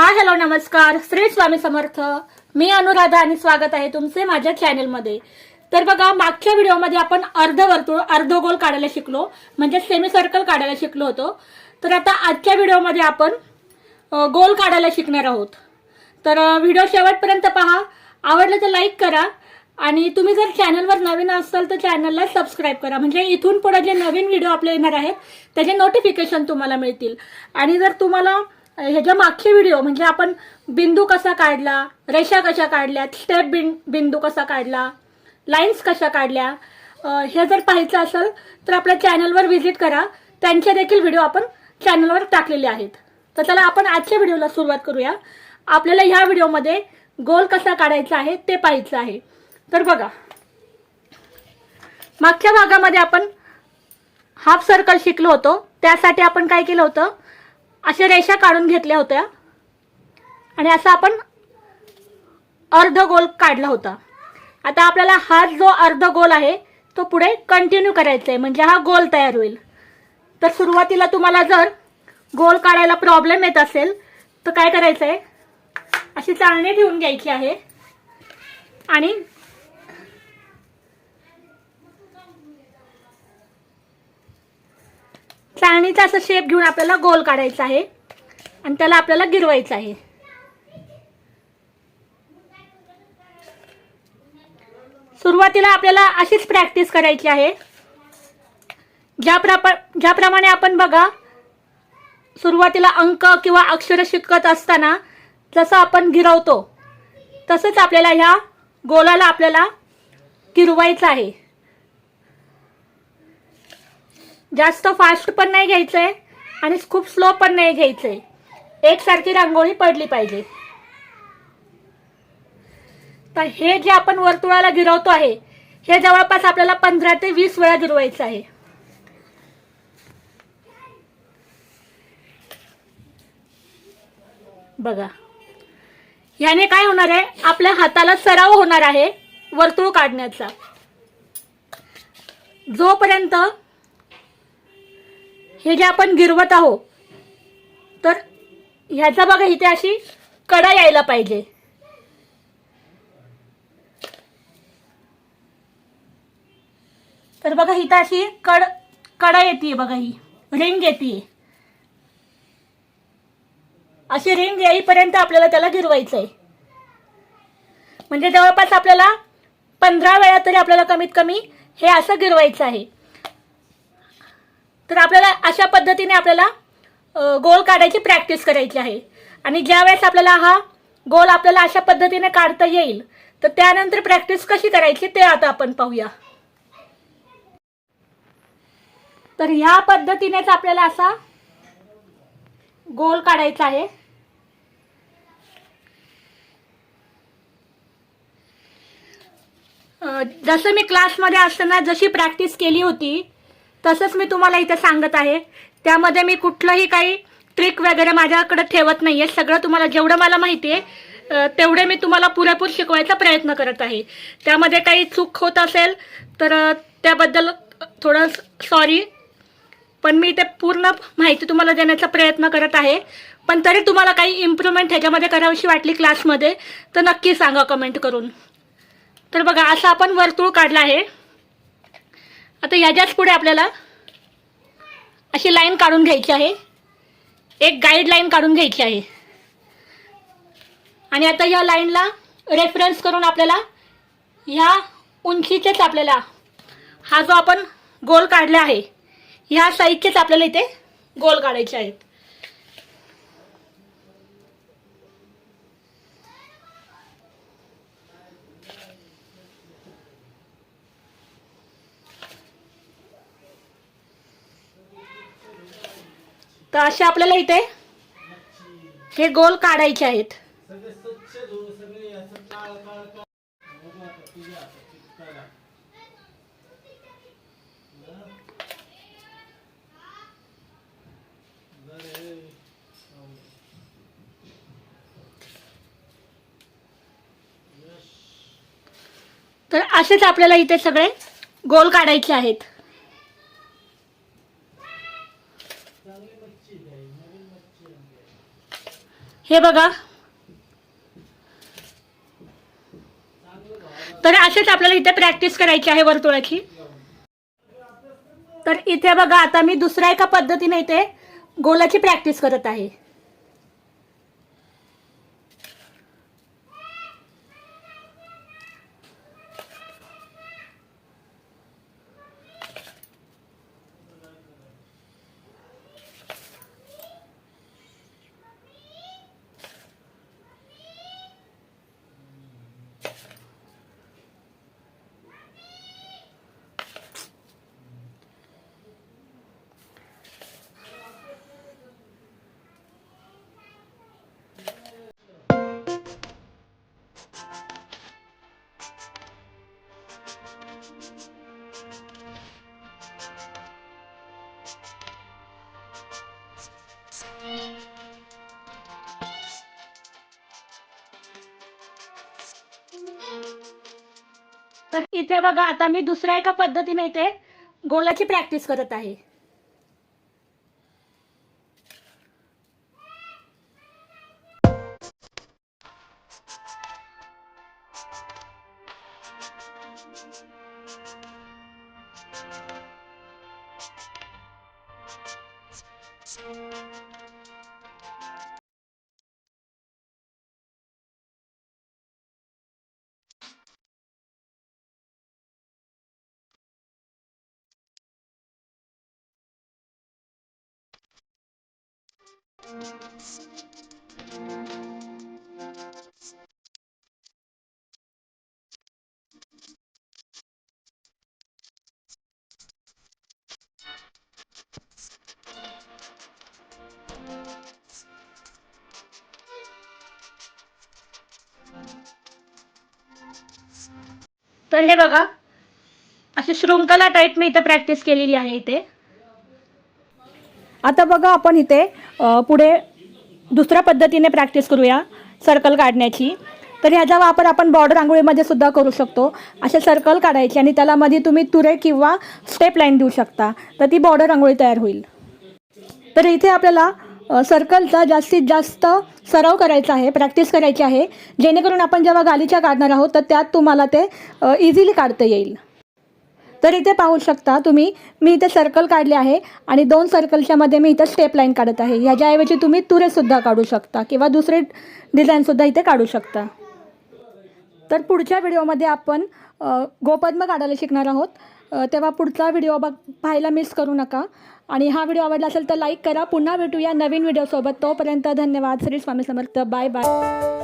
हा हॅलो नमस्कार. श्री स्वामी समर्थ. मी अनुराधा आणि स्वागत आहे तुमचे माझ्या चॅनेलमध्ये तर बघा मागच्या व्हिडिओमध्ये आपण अर्धवर्तुळ अर्धगोल काढायला शिकलो. म्हणजे सेमी सर्कल काढायला शिकलो होतो. तर आता आजच्या व्हिडिओमध्ये आपण गोल काढायला शिकणार आहोत. तर व्हिडिओ शेवटपर्यंत पहा. आवडलं तर लाईक करा. आणि तुम्ही जर चॅनलवर नवीन असाल तर चॅनलला सबस्क्राईब करा. म्हणजे इथून पुढे जे नवीन व्हिडिओ आपले येणार आहेत त्याचे नोटिफिकेशन तुम्हाला मिळतील. आणि जर तुम्हाला ह्याच्या मागचे व्हिडिओ म्हणजे आपण बिंदू कसा काढला रेषा कशा काढल्या स्टेप बिन बिंदू कसा काढला लाईन्स कशा काढल्या हे जर पाहायचं असेल तर आपल्या चॅनलवर व्हिजिट करा. त्यांचे देखील व्हिडिओ आपण चॅनलवर टाकलेले आहेत. तर चला आपण आजच्या व्हिडिओला सुरुवात करूया. आपल्याला ह्या व्हिडिओमध्ये गोल कसा काढायचा आहे ते पाहायचं आहे. तर बघा मागच्या भागामध्ये आपण हाफ सर्कल शिकलो होतो. त्यासाठी आपण काय केलं होतं? अशा रेषा काढून घेतल्या होत्या. आणि असा आपण अर्ध गोल काढला होता. आता आपल्याला हा जो अर्ध गोल आहे तो पुढे कंटिन्यू करायचा आहे म्हणजे हा गोल तयार होईल. तर सुरुवातीला तुम्हाला जर गोल काढायला प्रॉब्लेम येत असेल तर काय करायचं आहे अशी चाळणी ठेवून घ्यायची आहे. आणि चाळणीचा असं शेप घेऊन आपल्याला गोल काढायचा आहे. आणि त्याला आपल्याला गिरवायचं आहे. सुरुवातीला आपल्याला अशीच प्रॅक्टिस करायची आहे. ज्या ज्याप्रमाणे आपण बघा सुरुवातीला अंक किंवा अक्षर शिकत असताना जसं आपण गिरवतो तसंच आपल्याला ह्या गोलाला आपल्याला गिरवायचं आहे. जास्त फास्ट पण नाही घ्यायचं आहे आणि खूप स्लो पण नाही घ्यायचंय. एकसारखी रांगोळी पडली पाहिजे. तर हे जे आपण वर्तुळाला गिरवतो आहे हे जवळपास आपल्याला पंधरा ते वीस वेळा गिरवायचं आहे. बघा. याने काय होणार आहे? आपल्या हाताला सराव होणार आहे वर्तुळ काढण्याचा. जोपर्यंत हे जे आपण गिरवत आहोत तर ह्याचा बघा इथे अशी कडा यायला पाहिजे. तर बघा इथं अशी कड कडा येते बघा ही रिंग येते अशी रिंग येईपर्यंत आपल्याला त्याला गिरवायचं आहे म्हणजे जवळपास आपल्याला पंधरा वेळा तरी आपल्याला कमीत कमी हे असं गिरवायचं आहे. तर आपल्याला अशा पद्धतीने आपल्याला गोल काढायची प्रॅक्टिस करायची आहे. आणि ज्या वेळेस आपल्याला हा गोल आपल्याला अशा पद्धतीने काढता येईल तर त्यानंतर प्रॅक्टिस कशी करायची ते आता आपण पाहूया. तर ह्या पद्धतीनेच आपल्याला असा गोल काढायचा आहे. जसं मी क्लासमध्ये असताना जशी प्रॅक्टिस केली होती तसंच मी तुम्हाला इथे सांगत आहे. त्यामध्ये मी कुठलंही काही ट्रिक वगैरे माझ्याकडे ठेवत नाही आहे सगळं तुम्हाला जेवढं मला माहिती आहे तेवढे मी तुम्हाला पुरेपूर शिकवायचा प्रयत्न करत आहे. त्यामध्ये काही चूक होत असेल तर त्याबद्दल थोडं सॉरी पण मी ते पूर्ण माहिती तुम्हाला देण्याचा प्रयत्न करत आहे. पण तरी तुम्हाला काही इम्प्रूव्हमेंट ह्याच्यामध्ये करावीशी वाटली क्लासमध्ये तर नक्की सांगा कमेंट करून. तर बघा असं आपण वर्तुळ काढलं आहे. आता याच्याच पुढे आपल्याला अशी लाईन काढून घ्यायची आहे. एक गाईड लाईन काढून घ्यायची आहे. आणि आता या लाईनला रेफरन्स करून आपल्याला ह्या उंचीचेच आपल्याला हा जो आपण गोल काढला आहे ह्या साईजचेच आपल्याला इथे गोल काढायचे आहेत. तर असे आपल्याला इथे हे गोल काढायचे आहेत. तर असेच आपल्याला इथे सगळे गोल काढायचे आहेत चांगली मच्छी आहे, नवीन मच्छी आणली आहे. हे बघा. तर असेच आपल्याला इथे प्रॅक्टिस करायची आहे वर्तुळाची. तर इथे बघा आता मी दुसऱ्या एका पद्धतीने इथे गोलाची प्रॅक्टिस करत आहे. तर इथे बघा आता मी दुसऱ्या एका पद्धतीने इथे गोलाची प्रॅक्टिस करत आहे. biasa Thank you. तर हे बघा अशी शृंखला टाईप मी इथे प्रॅक्टिस केलेली आहे इथे. आता बघा आपण इथे पुढे दुसऱ्या पद्धतीने प्रॅक्टिस करूया सर्कल काढण्याची. तर ह्याचा वापर आपण बॉर्डर रांगोळीमध्ये सुद्धा करू शकतो. असे सर्कल काढायचे आणि त्याला मध्ये तुम्ही तुरे किंवा स्टेप लाईन देऊ शकता. तर ती बॉर्डर रांगोळी तयार होईल. तर इथे आपल्याला सर्कलचा जास्तीत जास्त सराव करायचा आहे प्रॅक्टिस करायची आहे. जेणेकरून आपण जेव्हा गालीच्या काढणार आहोत तर त्यात तुम्हाला ते इझिली काढता येईल. तर इथे पाहू शकता तुम्ही मी इथे सर्कल काढले आहे आणि दोन सर्कलच्या मध्ये मी इथं स्टेप लाईन काढत आहे. ह्याच्याऐवजी तुम्ही तुरेसुद्धा काढू शकता किंवा दुसरे डिझाईनसुद्धा इथे काढू शकता. तर पुढच्या व्हिडिओमध्ये आपण गोपद्म काढायला शिकणार आहोत. तेव्हा पुढचा व्हिडिओ बघ पाहायला मिस करू नका. आणि हा व्हिडिओ आवडला असेल तर लाईक करा. पुन्हा भेटूया नवीन व्हिडिओसोबत तोपर्यंत धन्यवाद. श्री स्वामी समर्थ. Bye bye